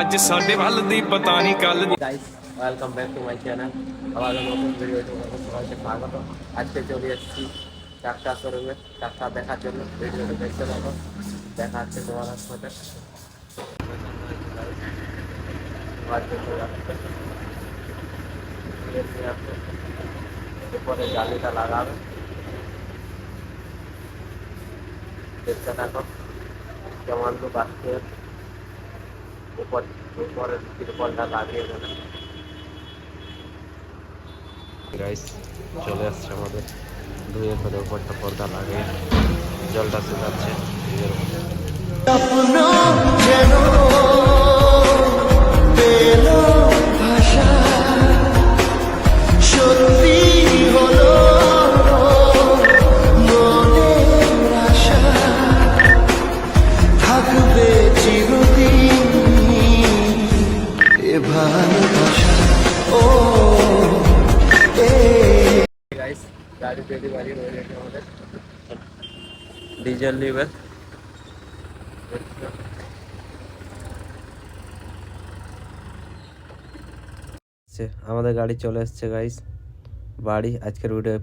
ਅੱਜ ਸਾਡੇ ਵੱਲ ਦੀ ਪਤਾ ਨਹੀਂ ਕੱਲ ਦੀ guys welcome back to my channel हमारे নতুন ভিডিওতে আপনাদের সবাইকে স্বাগত আজকে চলে এসেছি ডাক্তার শোরুমে ডাক্তার দেখার জন্য ভিডিওটা দেখতে থাকো দেখা হচ্ছে তোমার সাথে এরপরে জালিটা লাগাবে দেখতে থাকো কেমন তো বাস্কেট চলে আসছে আমাদের ধুয়ে ফেলে উপরটা পর্দা লাগে জলটা শুকাচ্ছে ভাই ও এ গাইস গাড়ি বেড়ি বাড়ি বেরিয়ে যাওয়ার জন্য ডিজেল লিওয়েস আমাদের গাড়ি চলে আসছে গাইস বাড়ি আজকের ভিডিও